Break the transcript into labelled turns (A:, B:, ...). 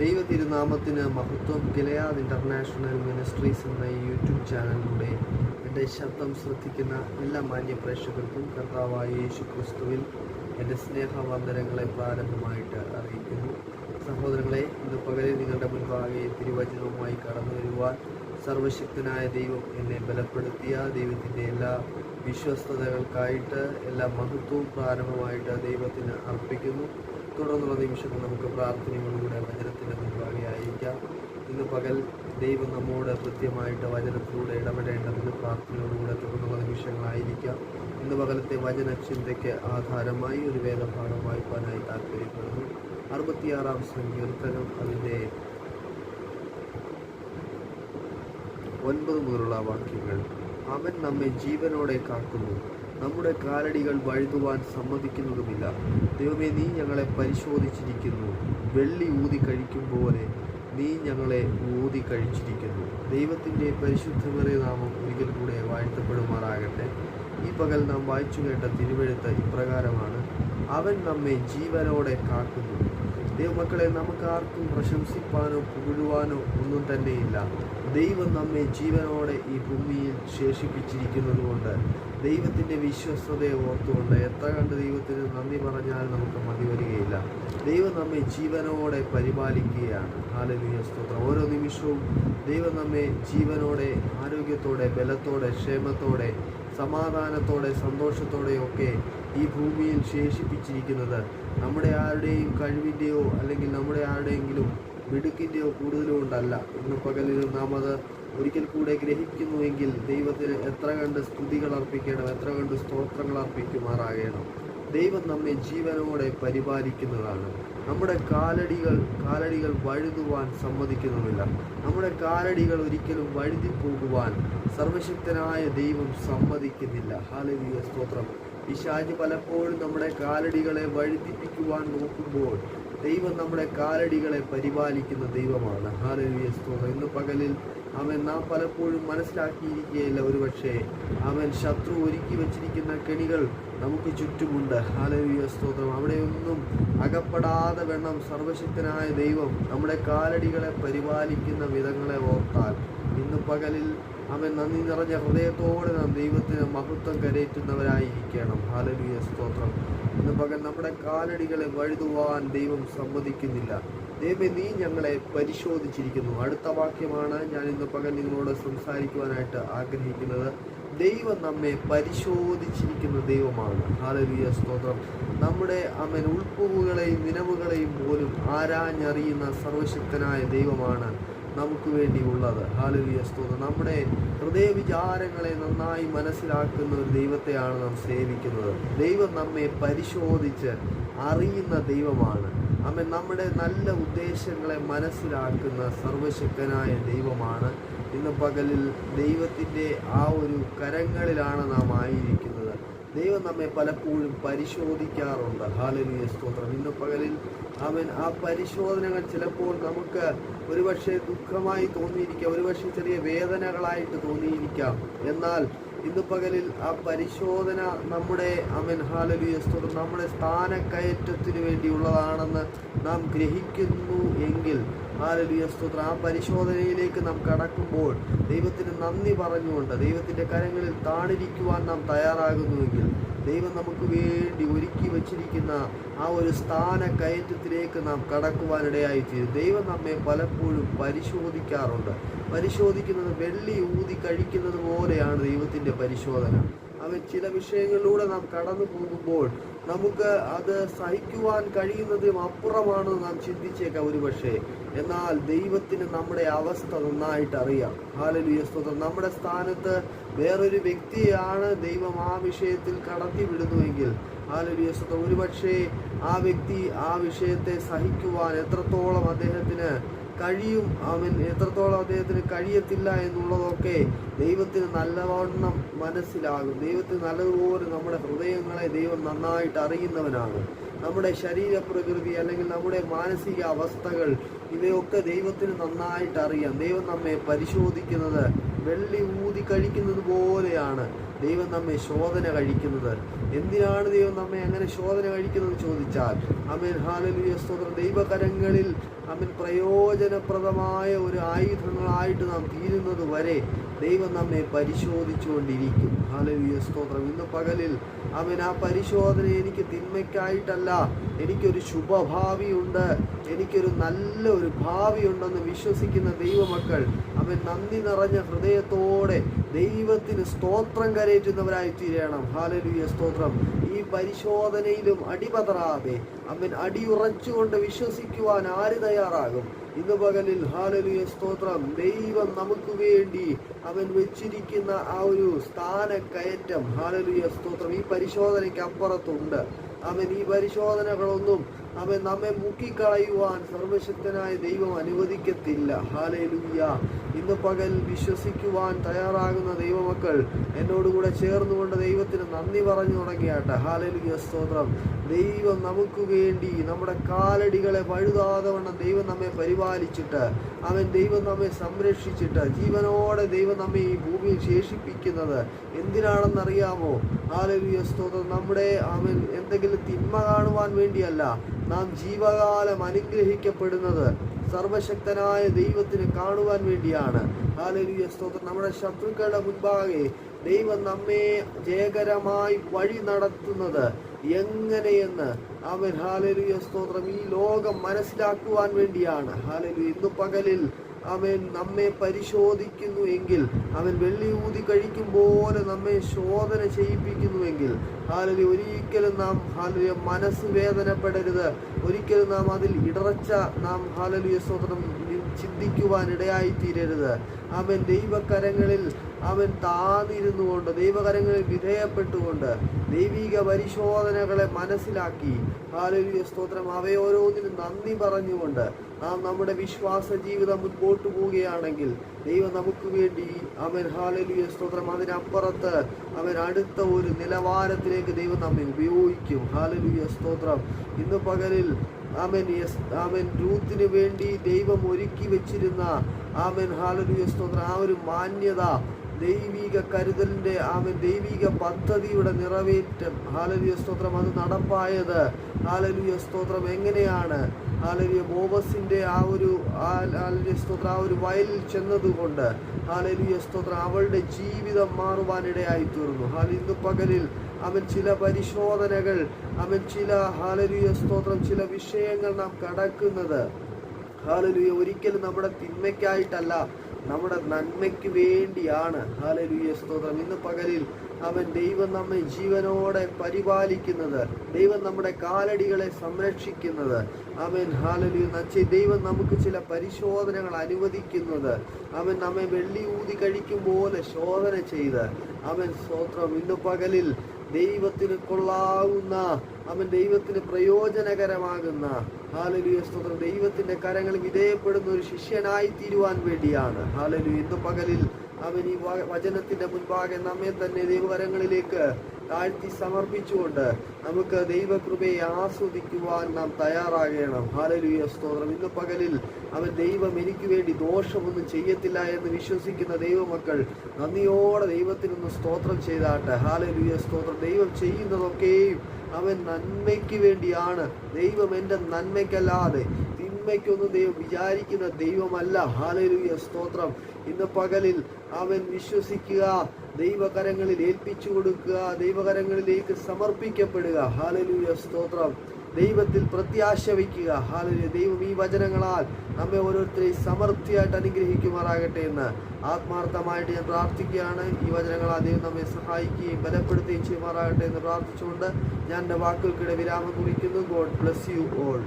A: ദൈവ തിരുനാമത്തിന് മഹത്വം. ഗിലയാദ് ഇന്റർനാഷണൽ മിനിസ്ട്രീസ് എന്ന യൂട്യൂബ് ചാനലിലൂടെ എന്റെ ശബ്ദം ശ്രദ്ധിക്കുന്ന എല്ലാ മാന്യ പ്രേക്ഷകർക്കും കർത്താവായ യേശു ക്രിസ്തുവിൽ എന്റെ സ്നേഹവന്ദനങ്ങളെ പ്രാരംഭമായിട്ട് അറിയിക്കുന്നു. സഹോദരങ്ങളെ ഇന്ന് പകലെ നിങ്ങളുടെ മുൻപാകെ തിരുവചനവുമായി കടന്നു വരുവാൻ സർവശക്തനായ ദൈവം എന്നെ ബലപ്പെടുത്തിയ ദൈവത്തിന്റെ എല്ലാ വിശ്വസ്തതകൾക്കായിട്ട് എല്ലാ മഹത്വവും പ്രാരംഭമായിട്ട് ദൈവത്തിന് അർപ്പിക്കുന്നു. തുടർന്നുള്ള നിമിഷങ്ങൾ നമുക്ക് പ്രാർത്ഥനയോടുകൂടെ വചനത്തിന്റെ മുൻപാകെ ആയിരിക്കാം. ഇന്ന് പകൽ ദൈവം നമ്മോട് കൃത്യമായിട്ട് വചനത്തിലൂടെ ഇടപെടേണ്ടതിന് പ്രാർത്ഥനയോടുകൂടെ തുടർന്നുള്ള നിമിഷങ്ങളായിരിക്കാം. ഇന്ന് പകലത്തെ വചന ചിന്തയ്ക്ക് ആധാരമായി ഒരു വേദഭാഗം വായിക്കാനായി താല്പര്യപ്പെടുന്നു. അറുപത്തിയാറാം സങ്കീർത്തനം അതിന്റെ ഒൻപത് മുതലുള്ള വാക്യങ്ങൾ. അവൻ നമ്മെ ജീവനോടെ കാക്കുന്നു. നമ്മുടെ കാലടികൾ വഴുതുവാൻ സമ്മതിക്കുന്നതുമില്ല. ദൈവമേ നീ ഞങ്ങളെ പരിശോധിച്ചിരിക്കുന്നു. വെള്ളി ഊതി കഴിക്കും പോലെ നീ ഞങ്ങളെ ഊതി കഴിച്ചിരിക്കുന്നു. ദൈവത്തിന്റെ പരിശുദ്ധമേറിയ നാമം ഒരിക്കൽ കൂടെ വാഴ്ത്തപ്പെടുമാറാകട്ടെ. ഈ പകൽ നാം വായിച്ചു കേട്ട തിരുവെഴുത്ത് ഇപ്രകാരമാണ്. അവൻ നമ്മെ ജീവനോടെ കാക്കുന്നു. ദൈവമക്കളെ നമുക്ക് ആർക്കും പ്രശംസിപ്പാനോ പുകഴുവാനോ ഒന്നും തന്നെയില്ല. ദൈവം നമ്മെ ജീവനോടെ ഈ ഭൂമിയിൽ ശേഷിപ്പിച്ചിരിക്കുന്നത് കൊണ്ട് ദൈവത്തിന്റെ വിശ്വസ്തതയെ ഓർത്തുകൊണ്ട് എത്ര കണ്ട് ദൈവത്തിന് നന്ദി പറഞ്ഞാൽ നമുക്ക് മതി വരികയില്ല. ദൈവം നമ്മെ ജീവനോടെ പരിപാലിക്കുകയാണ്. ഹാലലുയ സ്തോത്രം. ഓരോ നിമിഷവും ദൈവം നമ്മെ ജീവനോടെ ആരോഗ്യത്തോടെ ബലത്തോടെ ക്ഷേമത്തോടെ സമാധാനത്തോടെ സന്തോഷത്തോടെയൊക്കെ ഈ ഭൂമിയിൽ ശേഷിപ്പിച്ചിരിക്കുന്നത് നമ്മുടെ ആരുടെയും കഴിവിന്റെയോ അല്ലെങ്കിൽ നമ്മുടെ ആരുടെയെങ്കിലും മിടുക്കിന്റെയോ കൂടുതലും കൊണ്ടല്ല ഇന്ന് പകലിൽ നാം അത് ഒരിക്കൽ കൂടെ ഗ്രഹിക്കുന്നുവെങ്കിൽ ദൈവത്തിന് എത്ര കണ്ട് സ്തുതികൾ അർപ്പിക്കണം എത്ര കണ്ട് സ്തോത്രങ്ങൾ അർപ്പിക്കുമാറാകണം. ദൈവം നമ്മെ ജീവനോടെ പരിപാലിക്കുന്നതാണ്. നമ്മുടെ കാലടികൾ കാലടികൾ വഴുതുവാൻ സമ്മതിക്കുന്നുമില്ല. നമ്മുടെ കാലടികൾ ഒരിക്കലും വഴുതി പോകുവാൻ സർവശക്തനായ ദൈവം സമ്മതിക്കുന്നില്ല. ഹാലവീയ സ്തോത്രം. പിശാജ് പലപ്പോഴും നമ്മുടെ കാലടികളെ വഴുതിപ്പിക്കുവാൻ നോക്കുമ്പോൾ ദൈവം നമ്മുടെ കാലടികളെ പരിപാലിക്കുന്ന ദൈവമാണ്. ഹാലവീയ സ്തോത്രം. ഇന്ന് പകലിൽ അവൻ നാം പലപ്പോഴും മനസ്സിലാക്കിയിരിക്കുകയില്ല. ഒരുപക്ഷെ അവൻ ശത്രു ഒരുക്കി വച്ചിരിക്കുന്ന കെണികൾ നമുക്ക് ചുറ്റുമുണ്ട്. ഹാലവീയ സ്തോത്രം. അവിടെയൊന്നും അകപ്പെടാതെ വേണം സർവശക്തനായ ദൈവം നമ്മുടെ കാലടികളെ പരിപാലിക്കുന്ന വിധങ്ങളെ ഓർത്താൽ ഇന്ന് പകലിൽ അവൻ നന്ദി നിറഞ്ഞ ഹൃദയത്തോടെ നാം ദൈവത്തിന് മഹത്വം കരയറ്റുന്നവരായിരിക്കണം. ഹാലലിയ സ്തോത്രം. ഇന്ന് പകൽ നമ്മുടെ കാലടികളെ വഴുതുവാൻ ദൈവം സമ്മതിക്കുന്നില്ല. ദൈവം നീ ഞങ്ങളെ പരിശോധിച്ചിരിക്കുന്നു. അടുത്ത വാക്യമാണ് ഞാൻ ഇന്ന് പകൽ നിങ്ങളോട് സംസാരിക്കുവാനായിട്ട് ആഗ്രഹിക്കുന്നത്. ദൈവം നമ്മെ പരിശോധിച്ചിരിക്കുന്ന ദൈവമാണ്. ഹാലലിയ സ്തോത്രം. നമ്മുടെ അമ്മൻ ഉൾപ്പുകളെയും നിലവുകളെയും പോലും ആരാഞ്ഞറിയുന്ന സർവശക്തനായ ദൈവമാണ്. നമുക്ക് വേണ്ടിയുള്ളത്. ഹാലുവിയ സ്തോത്രം. നമ്മുടെ ഹൃദയവിചാരങ്ങളെ നന്നായി മനസ്സിലാക്കുന്ന ഒരു ദൈവത്തെയാണ് നാം സേവിക്കുന്നത്. ദൈവം നമ്മെ പരിശോധിച്ച് അറിയുന്ന ദൈവമാണ്. അമ്മ നമ്മുടെ നല്ല ഉദ്ദേശങ്ങളെ മനസ്സിലാക്കുന്ന സർവശക്തനായ ദൈവമാണ്. ഇന്ന് പകലിൽ ദൈവത്തിന്റെ ആ ഒരു കരങ്ങളിലാണ് നാം ആയിരിക്കുന്നത്. ദൈവം നമ്മെ പലപ്പോഴും പരിശോധിക്കാറുണ്ട്. ഹാലലിയ സ്തോത്രം. ഇന്ന് പകലിൽ അവൻ ആ പരിശോധനകൾ ചിലപ്പോൾ നമുക്ക് ഒരുപക്ഷെ ദുഃഖമായി തോന്നിയിരിക്കാം ഒരുപക്ഷെ ചെറിയ വേദനകളായിട്ട് തോന്നിയിരിക്കാം. എന്നാൽ ഇന്ന് പകലിൽ ആ പരിശോധന നമ്മുടെ അമൻ ഹാലലിയ സ്തോത്രം നമ്മുടെ സ്ഥാനക്കയറ്റത്തിന് വേണ്ടിയുള്ളതാണെന്ന് നാം ഗ്രഹിക്കുന്നു എങ്കിൽ ഹാലലിയ സ്തോത്രം ആ പരിശോധനയിലേക്ക് നാം കടക്കുമ്പോൾ ദൈവത്തിന് നന്ദി പറഞ്ഞുകൊണ്ട് ദൈവത്തിന്റെ കരങ്ങളിൽ താണിരിക്കുവാൻ നാം തയ്യാറാകുന്നുവെങ്കിൽ ദൈവം നമുക്ക് വേണ്ടി ഒരുക്കി വച്ചിരിക്കുന്ന ആ ഒരു സ്ഥാന കയറ്റത്തിലേക്ക് നാം കടക്കുവാനിടയായി തീരും. ദൈവം നമ്മെ പലപ്പോഴും പരിശോധിക്കാറുണ്ട്. പരിശോധിക്കുന്നത് വെള്ളി ഊതി കഴിക്കുന്നത് പോലെയാണ് ദൈവത്തിന്റെ പരിശോധന. അവൻ ചില വിഷയങ്ങളിലൂടെ നാം കടന്നു പോകുമ്പോൾ നമുക്ക് അത് സഹിക്കുവാൻ കഴിയുന്നതിനും അപ്പുറമാണെന്ന് നാം ചിന്തിച്ചേക്കാം ഒരു പക്ഷേ. എന്നാൽ ദൈവത്തിന് നമ്മുടെ അവസ്ഥ നന്നായിട്ട് അറിയാം. ഹാലലുയ സ്തോത്രം. നമ്മുടെ സ്ഥാനത്ത് വേറൊരു വ്യക്തിയാണ് ദൈവം ആ വിഷയത്തിൽ കടത്തി വിടുന്നുവെങ്കിൽ ഹാലലുയ സ്തോത്രം ഒരുപക്ഷെ ആ വ്യക്തി ആ വിഷയത്തെ സഹിക്കുവാൻ എത്രത്തോളം അദ്ദേഹത്തിന് കഴിയും. അവൻ എത്രത്തോളം അദ്ദേഹത്തിന് കഴിയത്തില്ല എന്നുള്ളതൊക്കെ ദൈവത്തിന് നല്ലവണ്ണം മനസ്സിലാകും. ദൈവത്തിന് നല്ലതുപോലെ നമ്മുടെ ഹൃദയങ്ങളെ ദൈവം നന്നായിട്ട് അറിയുന്നവനാണ്. നമ്മുടെ ശരീരപ്രകൃതി അല്ലെങ്കിൽ നമ്മുടെ മാനസിക അവസ്ഥകൾ ഇവയൊക്കെ ദൈവത്തിന് നന്നായിട്ട് അറിയാം. ദൈവം നമ്മെ പരിശോധിക്കുന്നത് വെള്ളി ഊതി കഴിക്കുന്നത് പോലെയാണ് ദൈവം നമ്മെ ശോധന കഴിക്കുന്നത്. എന്തിനാണ് ദൈവം നമ്മെ അങ്ങനെ ശോധന കഴിക്കുന്നത് ചോദിച്ചാൽ അമേൻ ഹാലലിയ സ്തോത്രം. ദൈവകരങ്ങളിൽ അമൻ പ്രയോജനപ്രദമായ ഒരു ആയുധങ്ങളായിട്ട് നാം തീരുന്നത് വരെ ദൈവം നമ്മെ പരിശോധിച്ചുകൊണ്ടിരിക്കും. ഹാലലിയ സ്തോത്രം. ഇന്ന് പകലിൽ അവൻ ആ പരിശോധന എനിക്ക് തിന്മയ്ക്കായിട്ടല്ല എനിക്കൊരു ശുഭഭാവിയുണ്ട് എനിക്കൊരു നല്ല ഒരു ഭാവിയുണ്ടെന്ന് വിശ്വസിക്കുന്ന ദൈവമക്കൾ അവൻ നന്ദി നിറഞ്ഞ ഹൃദയത്തോടെ ദൈവത്തിന് സ്തോത്രം കരയറ്റുന്നവരായി തീരണം ഹാലലിയ സ്തോത്രം. ഈ പരിശോധനയിലും അടിപതറാതെ അവൻ അടിയുറച്ചുകൊണ്ട് വിശ്വസിക്കുവാൻ ആര് തയ്യാറാകും? ഇന്ന് പകലിൽ ഹാലലുയ സ്തോത്രം. ദൈവം നമുക്ക് വേണ്ടി അവൻ വെച്ചിരിക്കുന്ന ആ ഒരു സ്ഥാനക്കയറ്റം. ഹാലലുയ സ്തോത്രം ഈ പരിശോധനയ്ക്ക് അപ്പുറത്തുണ്ട്. അവൻ ഈ പരിശോധനകളൊന്നും അവൻ നമ്മെ മുക്കിക്കളയുവാൻ സർവശക്തനായ ദൈവം അനുവദിക്കത്തില്ല. ഹാലയിലുയ്യ ഇന്ന് പകൽ വിശ്വസിക്കുവാൻ തയ്യാറാകുന്ന ദൈവമക്കൾ എന്നോടുകൂടെ ചേർന്നുകൊണ്ട് ദൈവത്തിന് നന്ദി പറഞ്ഞു തുടങ്ങിയാട്ടെ. ഹാലലുയ്യ സ്തോത്രം. ദൈവം നമുക്ക് വേണ്ടി നമ്മുടെ കാലടികളെ വഴുതാതെ വണ്ണം ദൈവം നമ്മെ പരിപാലിച്ചിട്ട് അവൻ ദൈവം നമ്മെ സംരക്ഷിച്ചിട്ട് ജീവനോടെ ദൈവം നമ്മെ ഈ ഭൂമിയിൽ ശേഷിപ്പിക്കുന്നത് എന്തിനാണെന്നറിയാമോ? ഹാലലുയ സ്തോത്രം. നമ്മുടെ അവൻ എന്തെങ്കിലും തിന്മ കാണുവാൻ വേണ്ടിയല്ല നാം ജീവകാലം അനുഗ്രഹിക്കപ്പെടുന്നത് സർവശക്തനായ ദൈവത്തിന് കാണുവാൻ വേണ്ടിയാണ്. ഹാലലിയ സ്തോത്രം. നമ്മുടെ ശത്രുക്കളുടെ മുൻപാകെ ദൈവം നമ്മെ ജയകരമായി വഴി നടത്തുന്നത് എങ്ങനെയെന്ന് അവൻ ഹാലലുയ സ്തോത്രം. ഈ ലോകം മനസ്സിലാക്കുവാൻ വേണ്ടിയാണ്. ഹാലലു ഇന്ന് പകലിൽ അവൻ നമ്മെ പരിശോധിക്കുന്നു എങ്കിൽ അവൻ വെള്ളി ഊതി കഴിക്കും പോലെ നമ്മെ ശോധന ചെയ്യിപ്പിക്കുന്നുവെങ്കിൽ ഹാലലി ഒരിക്കലും നാം ഹാലലിയ മനസ്സ് വേദനപ്പെടരുത്. ഒരിക്കലും നാം അതിൽ ഇടറച്ച നാം ഹാലലിയ സ്തോത്രം ചിന്തിക്കുവാൻ ഇടയായി തീരരുത് അവൻ ദൈവകരങ്ങളിൽ അവൻ താന്നിരുന്നു കൊണ്ട് ദൈവകരങ്ങളിൽ വിധേയപ്പെട്ടുകൊണ്ട് ദൈവിക പരിശോധനകളെ മനസ്സിലാക്കി. ഹാലലിയ സ്തോത്രം. അവയോരോന്നിനും നന്ദി പറഞ്ഞുകൊണ്ട് നാം നമ്മുടെ വിശ്വാസ ജീവിതം മുൻപോട്ട് പോവുകയാണെങ്കിൽ ദൈവം നമുക്ക് വേണ്ടി അവൻ ഹാലലിയ സ്തോത്രം. അതിനപ്പുറത്ത് അവൻ അടുത്ത ഒരു നിലവാരത്തിലേക്ക് ദൈവം നമ്മെ ഉപയോഗിക്കും. ഹാലലിയ സ്തോത്രം. ഇന്ന് പകലിൽ ആമൻ ആമൻ. രൂത്തിന് വേണ്ടി ദൈവം ഒരുക്കി വെച്ചിരുന്ന ആമൻ ഹാലലുയ സ്തോത്രം. ആ ഒരു മാന്യത ദൈവിക കരുതലിന്റെ ആമൻ ദൈവിക പദ്ധതിയുടെ നിറവേറ്റം. ഹാലലുയ സ്തോത്രം. അത് നടപ്പായത് ഹാലലുയ സ്തോത്രം. എങ്ങനെയാണ്? ഹാലലിയ ബോബസിന്റെ ആ ഒരു ഹാലലിയ സ്തോത്രം. ആ ഒരു വയലിൽ ചെന്നതുകൊണ്ട് ഹാലലിയ സ്തോത്രം അവളുടെ ജീവിതം മാറുവാനിടയായി തീർന്നു ഹാൽ ഇന്ന് പകലിൽ അവൻ ചില പരിശോധനകൾ അവൻ ചില ഹാലലുയ സ്തോത്രം ചില വിഷയങ്ങൾ നാം കടക്കുന്നത്. ഹാലലുയ ഒരിക്കലും നമ്മുടെ തിന്മയ്ക്കായിട്ടല്ല നമ്മുടെ നന്മയ്ക്ക് വേണ്ടിയാണ് ഹാലലുയ സ്തോത്രം. ഇന്ന് പകലിൽ അവൻ ദൈവം നമ്മെ ജീവനോടെ പരിപാലിക്കുന്നത് ദൈവം നമ്മുടെ കാലടികളെ സംരക്ഷിക്കുന്നത്. അവൻ ഹാലലു നച്ച ദൈവം നമുക്ക് ചില പരിശോധനകൾ അനുവദിക്കുന്നത്. അവൻ നമ്മെ വെള്ളി ഊതി കഴിക്കും പോലെ ശോധന ചെയ്ത് അവൻ സ്തോത്രം. ഇന്ന് പകലിൽ ദൈവത്തിന് കൊള്ളാവുന്ന അവൻ ദൈവത്തിന് പ്രയോജനകരമാകുന്ന. ഹാലലുയ സ്തോത്രം. ദൈവത്തിന്റെ കരങ്ങൾ വിധേയപ്പെടുന്ന ഒരു ശിഷ്യനായി തീരുവാൻ വേണ്ടിയാണ്. ഹാലലു ഇന്ന് പകലിൽ അവൻ ഈ വചനത്തിന്റെ മുൻപാകെ നമ്മെ തന്നെ ദൈവകരങ്ങളിലേക്ക് താഴ്ത്തി സമർപ്പിച്ചുകൊണ്ട് നമുക്ക് ദൈവകൃപയെ ആസ്വദിക്കുവാൻ നാം തയ്യാറാകണം. ഹാലലുയ സ്തോത്രം. ഇന്ന് പകലിൽ അവൻ ദൈവം എനിക്ക് വേണ്ടി ദോഷമൊന്നും ചെയ്യത്തില്ല എന്ന് വിശ്വസിക്കുന്ന ദൈവമക്കൾ നന്ദിയോടെ ദൈവത്തിനൊന്ന് സ്തോത്രം ചെയ്താട്ടെ. ഹാലലുയ സ്തോത്രം. ദൈവം ചെയ്യുന്നതൊക്കെയും അവൻ നന്മയ്ക്ക് വേണ്ടിയാണ്. ദൈവം എന്റെ നന്മയ്ക്കല്ലാതെ തിന്മയ്ക്കൊന്നും ദൈവം വിചാരിക്കുന്ന ദൈവമല്ല. ഹാലലുയ സ്തോത്രം. ഇന്ന് പകലിൽ അവൻ വിശ്വസിക്കുക ദൈവകരങ്ങളിൽ ഏൽപ്പിച്ചു കൊടുക്കുക ദൈവകരങ്ങളിലേക്ക് സമർപ്പിക്കപ്പെടുക. ഹാലലൂയ സ്തോത്രം. ദൈവത്തിൽ പ്രത്യാശ വയ്ക്കുക. ഹാലലു ദൈവം ഈ വചനങ്ങളാൽ നമ്മെ ഓരോരുത്തരെയും സമൃദ്ധിയായിട്ട് അനുഗ്രഹിക്കുമാറാകട്ടെ എന്ന് ആത്മാർത്ഥമായിട്ട് ഞാൻ പ്രാർത്ഥിക്കുകയാണ്. ഈ വചനങ്ങളാൽ ദൈവം നമ്മെ സഹായിക്കുകയും ബലപ്പെടുത്തുകയും ചെയ്യുമാറാകട്ടെ എന്ന് പ്രാർത്ഥിച്ചുകൊണ്ട് ഞാൻ എന്റെ വാക്കുകൾക്കിടെ വിരാമം കുറിക്കുന്നു. God bless you all.